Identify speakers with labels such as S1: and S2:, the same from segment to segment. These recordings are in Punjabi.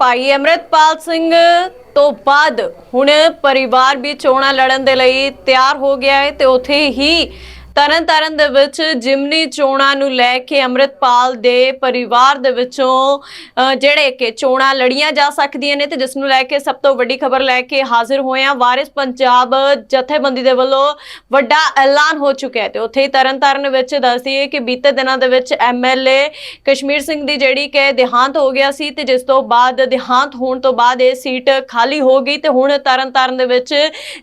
S1: ਭਾਈ ਅਮਰਿਤਪਾਲ ਸਿੰਘ ਤੋਂ ਬਾਅਦ ਹੁਣ ਪਰਿਵਾਰ ਵੀ ਚੋਣਾਂ ਲੜਨ ਦੇ ਲਈ ਤਿਆਰ ਹੋ ਗਿਆ ਹੈ ਤੇ ਉਥੇ ਹੀ ਤਰਨਤਾਰਨ ਦੇ ਵਿੱਚ ਜਿਮਨੀ ਚੋਣਾਂ ਨੂੰ ਲੈ ਕੇ ਅਮਰਿਤਪਾਲ ਦੇ ਪਰਿਵਾਰ ਦੇ ਵਿੱਚੋਂ ਜਿਹੜੇ ਕਿ ਚੋਣਾਂ ਲੜੀਆਂ ਜਾ ਸਕਦੀਆਂ ਨੇ ਤੇ ਜਿਸ ਨੂੰ ਲੈ ਕੇ ਸਭ ਤੋਂ ਵੱਡੀ ਖਬਰ ਲੈ ਕੇ ਹਾਜ਼ਰ ਹੋਏ ਹਾਂ ਵਾਰਿਸ ਪੰਜਾਬ ਜਥੇਬੰਦੀ ਦੇ ਵੱਲੋਂ ਵੱਡਾ ਐਲਾਨ ਹੋ ਚੁੱਕਿਆ ਹੈ ਤੇ ਉੱਥੇ ਹੀ ਤਰਨਤਾਰਨ ਵਿੱਚ ਦੱਸਦੀਏ ਕਿ ਬੀਤੇ ਦਿਨਾਂ ਦੇ ਵਿੱਚ ਐਮਐਲਏ ਕਸ਼ਮੀਰ ਸਿੰਘ ਦੀ ਜਿਹੜੀ ਕਿ ਦੇਹਾਂਤ ਹੋ ਗਿਆ ਸੀ ਤੇ ਜਿਸ ਤੋਂ ਬਾਅਦ ਦੇਹਾਂਤ ਹੋਣ ਤੋਂ ਬਾਅਦ ਇਹ ਸੀਟ ਖਾਲੀ ਹੋ ਗਈ ਤੇ ਹੁਣ ਤਰਨਤਾਰਨ ਦੇ ਵਿੱਚ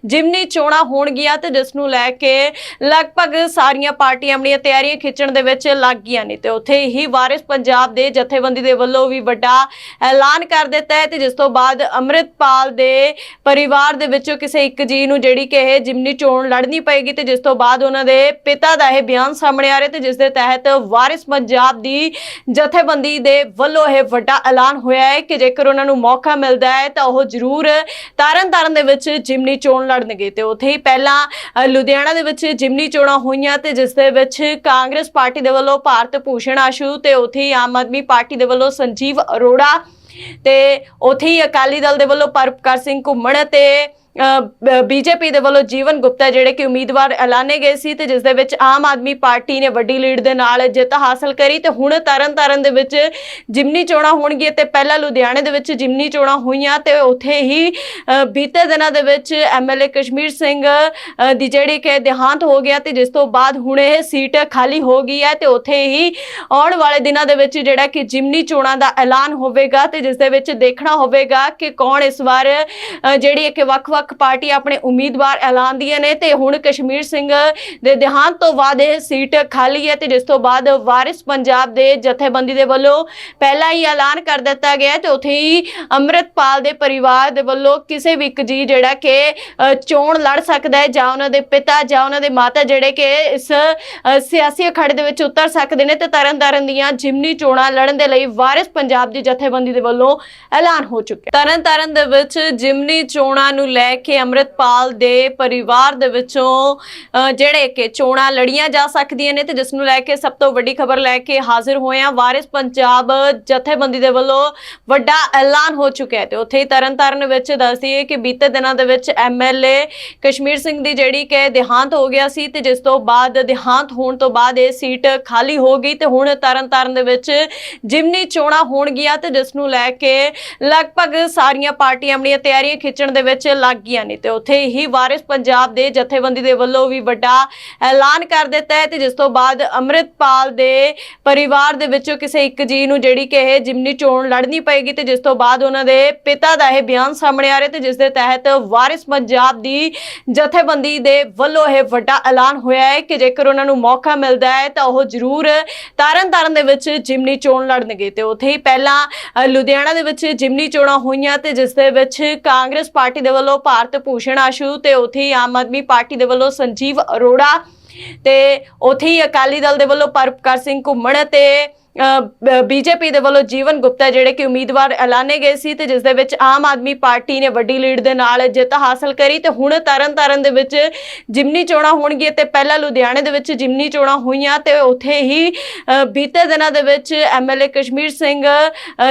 S1: ਜਿਮਨੀ ਚੋਣਾਂ ਹੋਣਗੀਆਂ ਤੇ ਜਿਸ ਨੂੰ ਲੈ ਕੇ ਲਗਭਗ ਸਾਰੀਆਂ ਪਾਰਟੀਆਂ ਆਪਣੀਆਂ ਤਿਆਰੀਆਂ ਖਿੱਚਣ ਦੇ ਵਿੱਚ ਲੱਗ ਗਈਆਂ ਨੇ ਤੇ ਉੱਥੇ ਹੀ ਵਾਰਿਸ ਪੰਜਾਬ ਦੇ ਜਥੇਬੰਦੀ ਦੇ ਵੱਲੋਂ ਵੀ ਵੱਡਾ ਐਲਾਨ ਕਰ ਦਿੱਤਾ ਹੈ ਤੇ ਜਿਸ ਤੋਂ ਬਾਅਦ ਅੰਮ੍ਰਿਤਪਾਲ ਦੇ ਪਰਿਵਾਰ ਦੇ ਵਿੱਚੋਂ ਕਿਸੇ ਇੱਕ ਜੀ ਨੂੰ ਜਿਹੜੀ ਕਿ ਇਹ ਜਿਮਨੀ ਚੋਣ ਲੜਨੀ ਪਏਗੀ ਤੇ ਜਿਸ ਤੋਂ ਬਾਅਦ ਉਹਨਾਂ ਦੇ ਪਿਤਾ ਦਾ ਇਹ ਬਿਆਨ ਸਾਹਮਣੇ ਆ ਰਿਹਾ ਤੇ ਜਿਸ ਦੇ ਤਹਿਤ ਵਾਰਿਸ ਪੰਜਾਬ ਦੀ ਜਥੇਬੰਦੀ ਦੇ ਵੱਲੋਂ ਇਹ ਵੱਡਾ ਐਲਾਨ ਹੋਇਆ ਹੈ ਕਿ ਜੇਕਰ ਉਹਨਾਂ ਨੂੰ ਮੌਕਾ ਮਿਲਦਾ ਹੈ ਤਾਂ ਉਹ ਜ਼ਰੂਰ ਤਾਰਨ ਤਾਰਨ ਦੇ ਵਿੱਚ ਜਿਮਨੀ ਚੋਣ ਲੜਨਗੇ ਤੇ ਉੱਥੇ ਹੀ ਪਹਿਲਾਂ ਲੁਧਿਆਣਾ ਦੇ ਵਿੱਚ ਜਿਮਨੀ ਚੋਣਾਂ ਹੋਈਆਂ ਤੇ ਜਿਸ ਦੇ ਵਿੱਚ ਕਾਂਗਰਸ ਪਾਰਟੀ ਦੇ ਵੱਲੋਂ ਭਾਰਤ ਭੂਸ਼ਣ ਆਸ਼ੂ ਤੇ ਉੱਥੇ ਹੀ ਆਮ ਆਦਮੀ ਪਾਰਟੀ ਦੇ ਵੱਲੋਂ ਸੰਜੀਵ ਅਰੋੜਾ ਤੇ ਉੱਥੇ ਹੀ ਅਕਾਲੀ ਦਲ ਦੇ ਵੱਲੋਂ ਪਰਪਕਰ ਸਿੰਘ ਘੁੰਮਣ ਤੇ ਬੀਜੇਪੀ ਦੇ ਵੱਲੋਂ ਜੀਵਨ ਗੁਪਤਾ ਜਿਹੜੇ ਕਿ ਉਮੀਦਵਾਰ ਐਲਾਨੇ ਗਏ ਸੀ ਤੇ ਜਿਸ ਦੇ ਵਿੱਚ ਆਮ ਆਦਮੀ ਪਾਰਟੀ ਨੇ ਵੱਡੀ ਲੀਡ ਦੇ ਨਾਲ ਜਿੱਤ ਹਾਸਲ ਕਰੀ ਤੇ ਹੁਣ ਤਰਨਤਾਰਨ ਦੇ ਵਿੱਚ ਜਿਮਨੀ ਚੋਣਾਂ ਹੋਣਗੀਆਂ ਤੇ ਪਹਿਲਾਂ ਲੁਧਿਆਣੇ ਦੇ ਵਿੱਚ ਜਿਮਨੀ ਚੋਣਾਂ ਹੋਈਆਂ ਤੇ ਉੱਥੇ ਹੀ ਬੀਤੇ ਦਿਨਾਂ ਦੇ ਵਿੱਚ ਐਮਐਲਏ ਕਸ਼ਮੀਰ ਸਿੰਘ ਦੀ ਜਿਹੜੀ ਕਿ ਦੇਹਾਂਤ ਹੋ ਗਿਆ ਤੇ ਜਿਸ ਤੋਂ ਬਾਅਦ ਹੁਣ ਇਹ ਸੀਟ ਖਾਲੀ ਹੋ ਗਈ ਹੈ ਤੇ ਉੱਥੇ ਹੀ ਆਉਣ ਵਾਲੇ ਦਿਨਾਂ ਦੇ ਵਿੱਚ ਜਿਹੜਾ ਕਿ ਜਿਮਨੀ ਚੋਣਾਂ ਦਾ ਐਲਾਨ ਹੋਵੇਗਾ ਤੇ ਜਿਸ ਦੇ ਵਿੱਚ ਦੇਖਣਾ ਹੋਵੇਗਾ ਕਿ ਕੌਣ ਇਸ ਵਾਰ ਅ, ਜਿਹੜੀ ਹੈ ਕਿ ਵੱਖ-ਵੱਖ ਪਾਰਟੀ ਆਪਣੇ ਉਮੀਦਵਾਰ ਐਲਾਨਦੀਆਂ ਨੇ ਤੇ ਹੁਣ ਕਸ਼ਮੀਰ ਸਿੰਘ ਦੇ ਦੇਹਾਂਤ ਤੋਂ ਬਾਅਦ ਇਹ ਸੀਟ ਖਾਲੀ ਹੈ ਤੇ ਜਿਸ ਤੋਂ ਬਾਅਦ ਵਾਰਿਸ ਪੰਜਾਬ ਦੇ ਜਥੇਬੰਦੀ ਦੇ ਵੱਲੋਂ ਪਹਿਲਾਂ ਹੀ ਐਲਾਨ ਕਰ ਦਿੱਤਾ ਗਿਆ ਤੇ ਉੱਥੇ ਹੀ ਅੰਮ੍ਰਿਤਪਾਲ ਦੇ ਪਰਿਵਾਰ ਦੇ ਵੱਲੋਂ ਕਿਸੇ ਵੀ ਇੱਕ ਜੀ ਜਿਹੜਾ ਕਿ ਚੋਣ ਲੜ ਸਕਦਾ ਹੈ ਜਾਂ ਉਹਨਾਂ ਦੇ ਪਿਤਾ ਜਾਂ ਉਹਨਾਂ ਦੇ ਮਾਤਾ ਜਿਹੜੇ ਕਿ ਇਸ ਸਿਆਸੀ ਅਖਾੜੇ ਦੇ ਵਿੱਚ ਉਤਰ ਸਕਦੇ ਨੇ ਤੇ ਤਰਨਤਾਰਨ ਦੀਆਂ ਜਿਮਨੀ ਚੋਣਾਂ ਲੜਨ ਦੇ ਲਈ ਵਾਰਿਸ ਪੰਜਾਬ ਦੀ ਜਥੇਬੰਦੀ ਦੇ ਵੱਲੋਂ ਐਲਾਨ ਹੋ ਚੁੱਕਿਆ ਤਰਨਤਾਰਨ ਦੇ ਵਿੱਚ ਜਿਮਨੀ ਚੋਣਾਂ ਨੂੰ ਲੈ ਕੇ ਅੰਮ੍ਰਿਤਪਾਲ ਦੇ ਪਰਿਵਾਰ ਦੇ ਵਿੱਚੋਂ ਅ, ਜਿਹੜੇ ਕਿ ਚੋਣਾਂ ਲੜੀਆਂ ਜਾ ਸਕਦੀਆਂ ਨੇ ਤੇ ਜਿਸ ਨੂੰ ਲੈ ਕੇ ਸਭ ਤੋਂ ਵੱਡੀ ਖਬਰ ਲੈ ਕੇ ਹਾਜ਼ਰ ਹੋਏ ਹਾਂ ਵਾਰਿਸ ਪੰਜਾਬ ਜਥੇਬੰਦੀ ਦੇ ਵੱਲੋਂ ਵੱਡਾ ਐਲਾਨ ਹੋ ਚੁੱਕਿਆ ਹੈ ਤੇ ਉੱਥੇ ਹੀ ਤਰਨਤਾਰਨ ਵਿੱਚ ਦੱਸਦੀਏ ਕਿ ਬੀਤੇ ਦਿਨਾਂ ਦੇ ਵਿੱਚ ਐਮਐਲਏ ਕਸ਼ਮੀਰ ਸਿੰਘ ਦੀ ਜਿਹੜੀ ਕਿ ਦੇਹਾਂਤ ਹੋ ਗਿਆ ਸੀ ਤੇ ਜਿਸ ਤੋਂ ਬਾਅਦ ਦੇਹਾਂਤ ਹੋਣ ਤੋਂ ਬਾਅਦ ਇਹ ਸੀਟ ਖਾਲੀ ਹੋ ਗਈ ਤੇ ਹੁਣ ਤਰਨਤਾਰਨ ਦੇ ਵਿੱਚ ਜਿਮਨੀ ਚੋਣਾਂ ਹੋਣਗੀਆਂ ਤੇ ਜਿਸ ਨੂੰ ਲੈ ਕੇ ਲਗਭਗ ਸਾਰੀਆਂ ਪਾਰਟੀਆਂ ਆਪਣੀਆਂ ਤਿਆਰੀਆਂ ਖਿੱਚਣ ਦੇ ਵਿੱਚ ਲੱਗ ਗਈਆਂ ਨੇ ਤੇ ਉੱਥੇ ਹੀ ਵਾਰਿਸ ਪੰਜਾਬ ਦੇ ਜਥੇਬੰਦੀ ਦੇ ਵੱਲੋਂ ਵੀ ਵੱਡਾ ਐਲਾਨ ਕਰ ਦਿੱਤਾ ਹੈ ਤੇ ਜਿਸ ਤੋਂ ਬਾਅਦ ਅੰਮ੍ਰਿਤਪਾਲ ਦੇ ਪਰਿਵਾਰ ਦੇ ਵਿੱਚੋਂ ਕਿਸੇ ਇੱਕ ਜੀ ਨੂੰ ਜਿਹੜੀ ਕਿ ਇਹ ਜਿਮਨੀ ਚੋਣ ਲੜਨੀ ਪਏਗੀ ਤੇ ਜਿਸ ਤੋਂ ਬਾਅਦ ਉਹਨਾਂ ਦੇ ਪਿਤਾ ਦਾ ਇਹ ਬਿਆਨ ਸਾਹਮਣੇ ਆ ਰਿਹਾ ਤੇ ਜਿਸ ਦੇ ਤਹਿਤ ਵਾਰਿਸ ਪੰਜਾਬ ਦੀ ਜਥੇਬੰਦੀ ਦੇ ਵੱਲੋਂ ਇਹ ਵੱਡਾ ਐਲਾਨ ਹੋਇਆ ਹੈ ਕਿ ਜੇਕਰ ਉਹਨਾਂ ਨੂੰ ਮੌਕਾ ਮਿਲਦਾ ਹੈ ਤਾਂ ਉਹ ਜ਼ਰੂਰ ਤਾਰਨ ਤਾਰਨ ਦੇ ਵਿੱਚ ਜਿਮਨੀ ਚੋਣ ਲੜਨਗੇ ਤੇ ਉੱਥੇ ਹੀ ਪਹਿਲਾਂ ਲੁਧਿਆਣਾ ਦੇ ਵਿੱਚ ਜਿਮਨੀ ਚੋਣਾਂ ਹੋਈਆਂ ਤੇ ਜਿਸ ਦੇ ਵਿੱਚ ਕਾਂਗਰਸ ਪਾਰਟੀ ਦੇ ਵੱਲੋਂ ਭਾਰਤ ਭੂਸ਼ਣ ਆਸ਼ੂ ਤੇ ਉੱਥੇ ਹੀ ਆਮ ਆਦਮੀ ਪਾਰਟੀ ਦੇ ਵੱਲੋਂ ਸੰਜੀਵ ਅਰੋੜਾ ਤੇ ਉੱਥੇ ਹੀ ਅਕਾਲੀ ਦਲ ਦੇ ਵੱਲੋਂ ਪਰਪਕਾਰ ਸਿੰਘ ਘੁੰਮਣ ਤੇ ਬੀਜੇਪੀ ਦੇ ਵੱਲੋਂ ਜੀਵਨ ਗੁਪਤਾ ਜਿਹੜੇ ਕਿ ਉਮੀਦਵਾਰ ਐਲਾਨੇ ਗਏ ਸੀ ਤੇ ਜਿਸ ਦੇ ਵਿੱਚ ਆਮ ਆਦਮੀ ਪਾਰਟੀ ਨੇ ਵੱਡੀ ਲੀਡ ਦੇ ਨਾਲ ਜਿੱਤ ਹਾਸਲ ਕਰੀ ਤੇ ਹੁਣ ਤਰਨਤਾਰਨ ਦੇ ਵਿੱਚ ਜਿਮਨੀ ਚੋਣਾਂ ਹੋਣਗੀਆਂ ਤੇ ਪਹਿਲਾਂ ਲੁਧਿਆਣੇ ਦੇ ਵਿੱਚ ਜਿਮਨੀ ਚੋਣਾਂ ਹੋਈਆਂ ਤੇ ਉੱਥੇ ਹੀ ਬੀਤੇ ਦਿਨਾਂ ਦੇ ਵਿੱਚ ਐਮਐਲਏ ਕਸ਼ਮੀਰ ਸਿੰਘ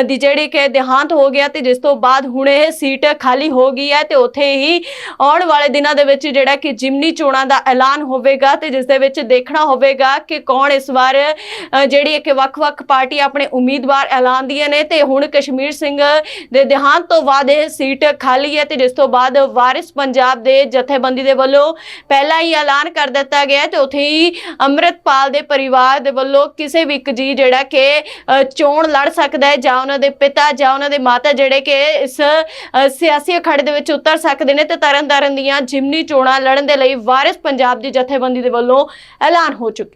S1: ਦੀ ਜਿਹੜੀ ਕਿ ਦੇਹਾਂਤ ਹੋ ਗਿਆ ਤੇ ਜਿਸ ਤੋਂ ਬਾਅਦ ਹੁਣ ਇਹ ਸੀਟ ਖਾਲੀ ਹੋ ਗਈ ਹੈ ਤੇ ਉੱਥੇ ਹੀ ਆਉਣ ਵਾਲੇ ਦਿਨਾਂ ਦੇ ਵਿੱਚ ਜਿਹੜਾ ਕਿ ਜਿਮਨੀ ਚੋਣਾਂ ਦਾ ਐਲਾਨ ਹੋਵੇਗਾ ਤੇ ਜਿਸ ਦੇ ਵਿੱਚ ਦੇਖਣਾ ਹੋਵੇਗਾ ਕਿ ਕੌਣ ਇਸ ਵਾਰ ਅ, ਜਿਹੜੀ ਹੈ ਕਿ ਵੱਖ-ਵੱਖ ਪਾਰਟੀ ਆਪਣੇ ਉਮੀਦਵਾਰ ਐਲਾਨਦੀਆਂ ਨੇ ਤੇ ਹੁਣ ਕਸ਼ਮੀਰ ਸਿੰਘ ਦੇ ਦੇਹਾਂਤ ਤੋਂ ਬਾਅਦ ਇਹ ਸੀਟ ਖਾਲੀ ਹੈ ਤੇ ਜਿਸ ਤੋਂ ਬਾਅਦ ਵਾਰਿਸ ਪੰਜਾਬ ਦੇ ਜਥੇਬੰਦੀ ਦੇ ਵੱਲੋਂ ਪਹਿਲਾਂ ਹੀ ਐਲਾਨ ਕਰ ਦਿੱਤਾ ਗਿਆ ਤੇ ਉੱਥੇ ਹੀ ਅੰਮ੍ਰਿਤਪਾਲ ਦੇ ਪਰਿਵਾਰ ਦੇ ਵੱਲੋਂ ਕਿਸੇ ਵੀ ਇੱਕ ਜੀ ਜਿਹੜਾ ਕਿ ਚੋਣ ਲੜ ਸਕਦਾ ਹੈ ਜਾਂ ਉਹਨਾਂ ਦੇ ਪਿਤਾ ਜਾਂ ਉਹਨਾਂ ਦੇ ਮਾਤਾ ਜਿਹੜੇ ਕਿ ਇਸ ਸਿਆਸੀ ਅਖਾੜੇ ਦੇ ਵਿੱਚ ਉਤਰ ਸਕਦੇ ਨੇ ਤੇ ਤਰਨਤਾਰਨ ਦੀਆਂ ਜਿਮਨੀ ਚੋਣਾਂ ਲੜਨ ਦੇ ਲਈ ਵਾਰਿਸ ਪੰਜਾਬ ਦੀ ਜਥੇਬੰਦੀ ਦੇ ਵੱਲੋਂ ਐਲਾਨ ਹੋ ਚੁੱਕਿਆ।